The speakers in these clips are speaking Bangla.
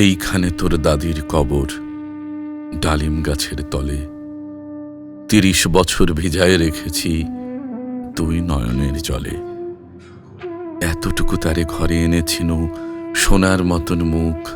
এইখানে তোর দাদির কবর ডালিম গাছের তলে। তিরিশ বছর ভিজায় রেখেছি তুই নয়নের জলে। এতটুকু তারে ঘরে এনেছিনু সোনার মতন মুখ।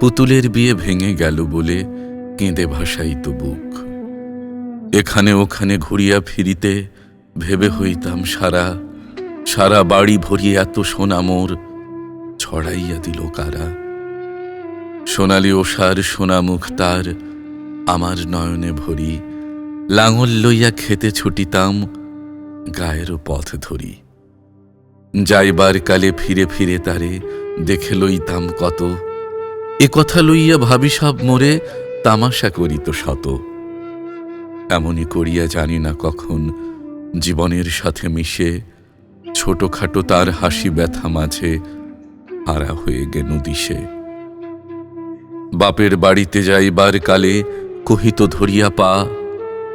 পুতুলের বিয়ে ভেঙে গেল বলে কেঁদে ভাসাইত বুক। এখানে ওখানে ঘুরিয়া ফিরিতে ভেবে হইতাম সারা। সারা বাড়ি ভরিয়ে এত সোনা মোর ছড়াইয়া দিল কারা? সোনালি ওষার সোনা মুখ তার আমার নয়নে ভরি, লাঙল লইয়া খেতে ছুটিতাম গায়ের পথ ধরি। যাইবার কালে ফিরে ফিরে তারে দেখে লইতাম কত, এ কথা লইয়া ভাবি সব মোরে তামাশা করিত শত। এমনই করিয়া জানি না কখন জীবনের সাথে মিশে, ছোটখাটো তার হাসি ব্যথা মাঝে হারা হয়ে গেল দিশে। বাপের বাড়িতে যাইবার কালে কহিত ধরিয়া পা,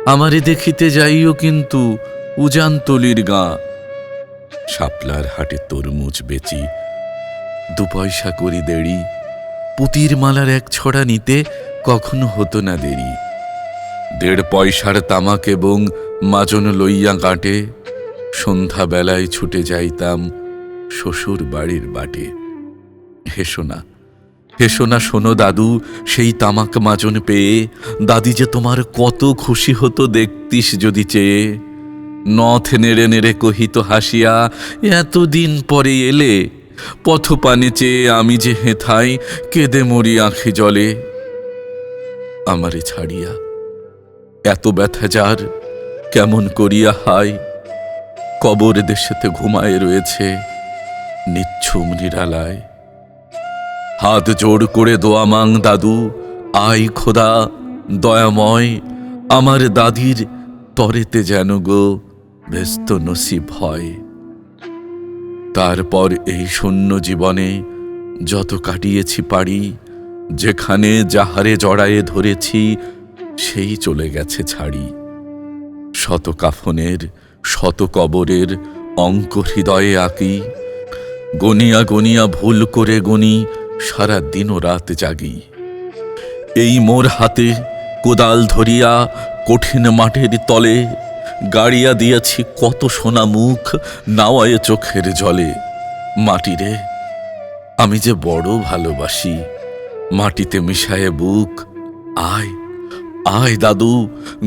আমারে দেখিতে যাইও কিন্তু উজানতলির গা। শাপলার হাটে তরমুজ বেচি, দু পয়সা করি দেড়ি, পুতির মালার এক ছড়া নিতে কখনো হতো না দেরি। দেড় পয়সার তামাক এবং মাজন লইয়া কাটে সন্ধ্যা বেলায় ছুটে যাইতাম শ্বশুর বাড়ির বাটে। হেসো না হেসো না শোনো দাদু, সেই তামাক মাজন পেয়ে। দাদি যে তোমার কত খুশি হতো দেখতিস যদি চেয়ে। নথ নেড়ে নেড়ে কহিত হাসিয়া, এতদিন পরে এলে পথ পানে চেয়ে আমি যে হেথাই, কেঁদে মরি আঁখে জলে। আমারে ছাড়িয়া, এত ব্যথা যার, কেমন করিয়া হায়? কবর দেশেতে ঘুমায় রয়েছে, নিচ্ছুম নিরালায়। হাত জোড় করে দোয়া মাং দাদু। আই খোদা, দয়াময়, আমার দাদির তরেতে যেন গো ব্যস্ত নসিব হয়। তারপর এই শূন্য জীবনে যত কাটিয়েছি পারি যেখানে যাহারে জড়ায়ে ধরেছি, সেই চলে গেছে ছাড়ি। শত কাফনের, শত কবরের অঙ্ক হৃদয়ে আঁকি, গনিয়া গনিয়া ভুল করে গনি সারা দিন ও রাত জাগি। এই মোর হাতে কোদাল ধরিয়া কঠিন মাঠের তলে গাড়িয়া দিয়াছি কত সোনা মুখ নাওয়ায় চোখের জলে। মাটিরে, আমি যে বড় ভালোবাসি, মাটিতে মিশায়ে বুক। আয় আয় দাদু,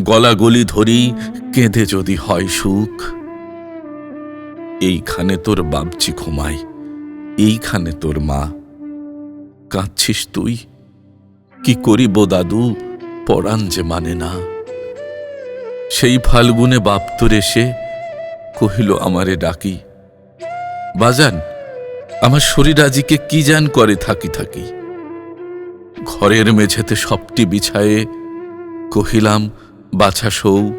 গলাগলি ধরি, কেঁদে যদি হয় সুখ। এইখানে তোর বাবচি ঘুমায়, এইখানে তোর মা। কাঁদছিস তুই? কি করিব দাদু? পরাণ যে মানে না। সেই ফাল্গুনে বাপ্তর এসে কহিল, আমারে ডাকি। বাজান, আমার শরীর আজিকে কি জান করে থাকি থাকি? ঘরের মেঝেতে সবটি বিছায়ে কহিলাম, বাছা শৌ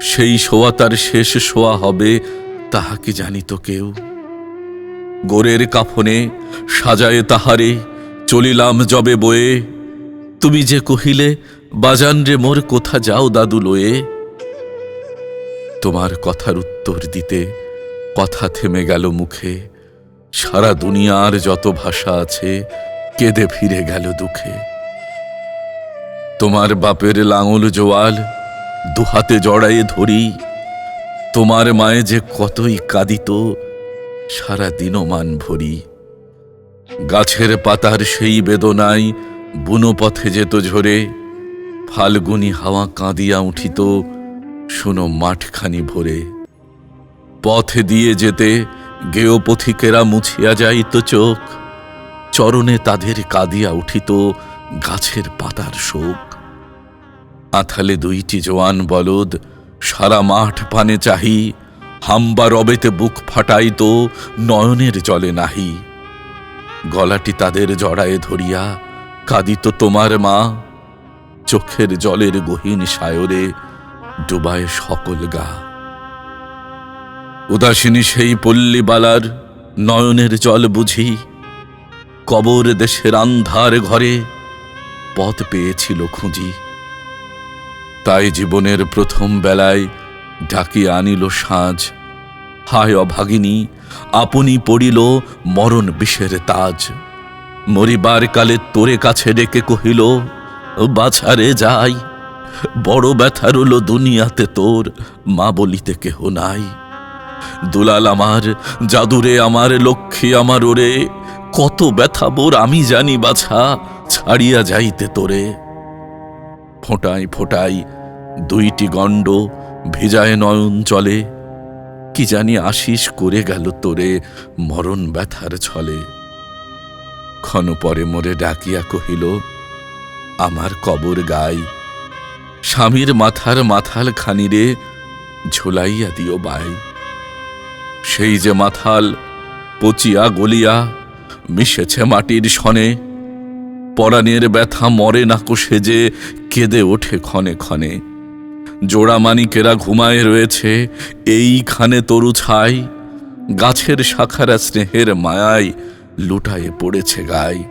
সেই শোয়া তার শেষ শোয়া হবে, তাহা কি জানিত কেউ? গোরের কাফনে সাজায়ে তাহারে চলিলাম জবে বয়ে। তুমি যে কহিলে, বাজান রে মোর কোথা যাও দাদু লয়ে? তোমার কথার উত্তর দিতে কথা থেমে গেল মুখে। সারা দুনিয়ার যত ভাষা আছে, কেঁদে ফিরে গেল দুঃখে। তোমার বাপের লাঙল জোয়াল, দুহাতে জড়ায়ে ধরি। তোমার মায়ে যে কতই কাঁদিত, সারা দিনমান ভরি। গাছের পাতার সেই বেদনায় বুনো পথে যেত ঝরে, ফাল্গুনি হাওয়া কাঁদিয়া উঠিত, শুনো মাঠখানি ভরে। পথে দিয়ে যেতে গেয় পথিকেরা মুছিয়া যাইত চোখ, চরণে তাদের কাঁদিয়া উঠিত গাছের পাতার শোক। আথালে দুইটি জোয়ান বলদ, সারা মাঠ পানে চাহি, হাম্বা রবেতে বুক ফাটাইত, নয়নের জলে নাহি। গলাটি তাদের জড়ায়ে ধরিয়া কাঁদিত তোমার মা। চোখের জলের গহীন সায়রে ডুবায় সকল গা। উদাসিনী সেই পল্লীবালার নয়নের জল বুঝি। কবর দেশের আন্ধার ঘরে পথ পেয়েছিল খুঁজি। তাই জীবনের প্রথম বেলায় ডাকিয়ে আনিল সাঁঝ হায় অভাগিনী, আপনি পড়িল মরণ বিষের তাজ। মরিবার কালে তোরে কাছে ডেকে কহিল, বাছারে যাই, বড় ব্যথা রইল দুনিয়াতে তোর, মা বলিতে কেহ নাই। দুলাল আমার, জাদুরে আমার, লক্ষ্মী আমার ওরে, কত ব্যথা বোর আমি জানি বাছা, ছাড়িয়া যাইতে তোরে। ফোঁটাই ফোঁটাই দুইটি গণ্ড ভিজায় নয়ন চলে। কি জানি আশিস করে গেল তোরে মরণ ব্যথার ছলে। ক্ষণ পরে মোরে ডাকিয়া কহিল, আমার কবর গাই, স্বামীর মাথার মাথাল খানিরে ঝোলাইয়া দিও বাই। সেই যে মাথাল পচিয়া গলিয়া মিশেছে মাটির সনে, পরাণের ব্যথা মরে না কোষে যে কেঁদে ওঠে ক্ষণে ক্ষণে। জোড়া মানিকেরা ঘুমায় রয়েছে, এইখানে তরু ছাই। গাছের শাখারা স্নেহের মায়ায় লুটায়ে পড়েছে গায়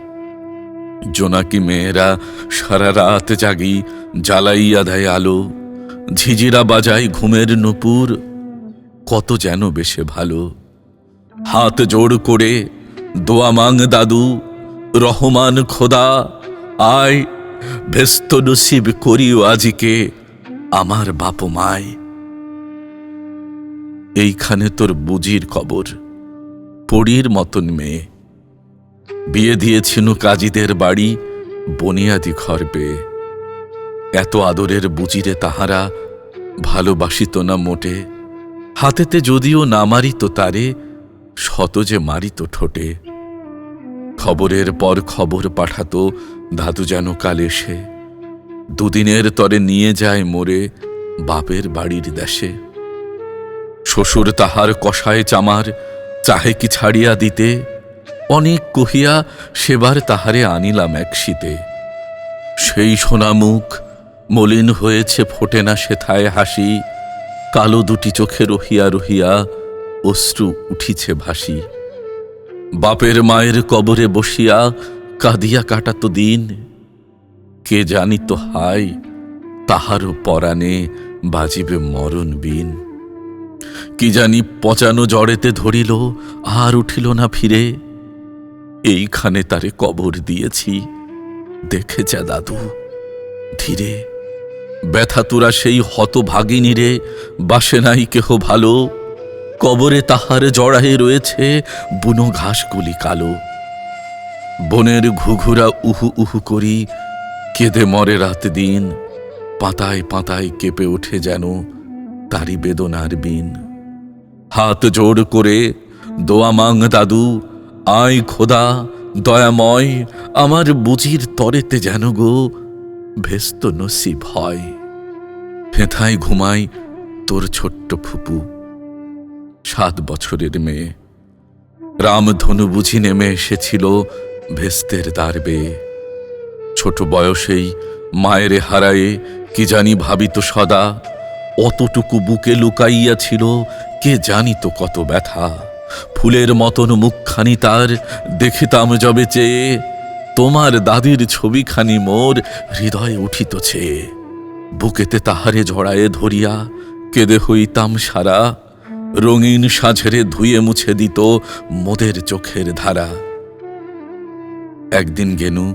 জোনাকি মেয়েরা সারা রাত জাগি জ্বালাইয়া দেয় আলো। ঝিঝিরা বাজায় ঘুমের নুপুর, কত যেন বেশে ভালো। হাত জোড় করে, দোয়া মাং দাদু, রহমান খোদা, আয় ব্যস্ত নসিব করিও আজিকে। আমার বাপ মায় এইখানে তোর বুজির কবর পড়ির মতন মেয়ে। বিয়ে দিয়েছিনু কাজীদের বাড়ি বনিয়াদি ঘর পেয়ে। এত আদরের বুজিরে তাহারা ভালোবাসিত না মোটে। হাতেতে যদিও না মারিত তারে, শত যে মারিত ঠোঁটে। খবরের পর খবর পাঠাতো দাদু যেন কাল এসে। দুদিনের তরে নিয়ে যায় মোরে বাপের বাড়ির দেশে। শ্বশুর তাহার কষায় চামার, চাহে কি ছাড়িয়া দিতে? অনেক কহিয়া সেবার তাহারে আনিলাম এক শীতে। সেই সোনা মুখ মলিন হয়েছে ফোটে না সেথায় হাসি, কালো দুটি চোখে রহিয়া রহিয়া অশ্রু উঠিছে ভাসি। বাপের মায়ের কবরে বসিয়া কাঁদিয়া কাটাতো দিন কে জানিত হাই তাহারও পরাণে বাজিবে মরণ বিন কি জানি পচানো জড়েতে ধরিল, আর উঠিল না ফিরে। এইখানে তারে কবর দিয়েছি দেখে যা দাদু, ধীরে। ব্যথা তোরা সেই হতভাগিনী রে, বাসে নাই কেহ ভালো। কবরে তাহার জড়ায়ে রয়েছে বুনো ঘাসগুলি কালো। বনের ঘুঘুরা উহু উহু করি কেঁদে মরে রাত দিন, পাতায় পাতায় কেঁপে ওঠে যেন তারি বেদনার বিন। হাত জোড় করে, দোয়া মাং দাদু, আয় খোদা, দয়াময়, আমার বুঝির তরেতে যেন গো ভেস্ত নসিব হয়। হেথায় ঘুমাই তোর ছোট্ট ফুপু, সাত বছরের মেয়ে। রামধনু বুঝি নেমে এসেছিল ভেস্তের দ্বারবে। ছোট বয়সেই মায়েরে হারায়ে কি জানি ভাবিত সদা, অতটুকু বুকে লুকাইয়া ছিল কে জানিত কত ব্যথা। ফুলের মতন মুখখানি তার, দেখিতাম যবে চেয়ে তোমার দাদির ছবিখানি মোর হৃদয়ে উঠিতছে। বুকেতে তাহারে ঝড়ায়ে ধরিয়া কেঁদে হইতাম সারা, রঙিন সাঝেরে ধুয়ে মুছে দিত মোদের চোখের ধারা। একদিন গেনু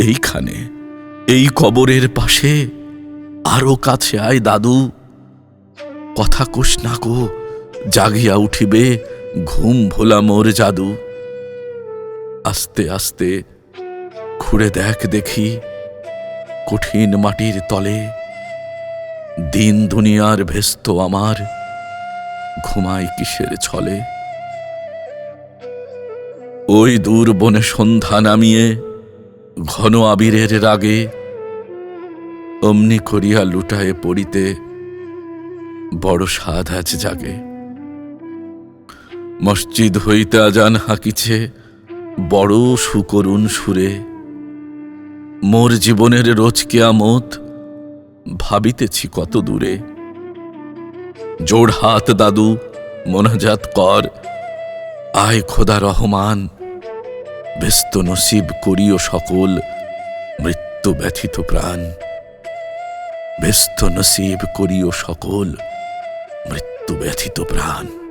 এইখানে, এই কবরের পাশে। আরও কাছে আয় দাদু। কথা কোষ না গো, জাগিয়া উঠিবে ঘুম ভোলা মোর জাদু। আস্তে আস্তে ঘুরে দেখ দেখি কঠিন মাটির তলে। দিন দুনিয়ার ভেস্ত আমার ঘুমায় কিসের ছলে। ওই দূর বনে সন্ধ্যা নামিয়ে ঘন আবিরের রাগে অমনি করিয়া লুটায়ে পড়িতে বড় সাধ আজ জাগে মসজিদ হইতে আজান হাকিছে বড় সুকরুণ সুরে। মোর জীবনের রোজ কেয়ামত ভাবিতেছি কত দূরে। জোড় হাত দাদু, মোনাজাত কর। আয় খোদা রহমান। ব্যস্ত নসিব করিও সকল মৃত্যু ব্যথিত প্রাণ। ব্যস্ত নসিব করিও সকল মৃত্যু ব্যথিত প্রাণ।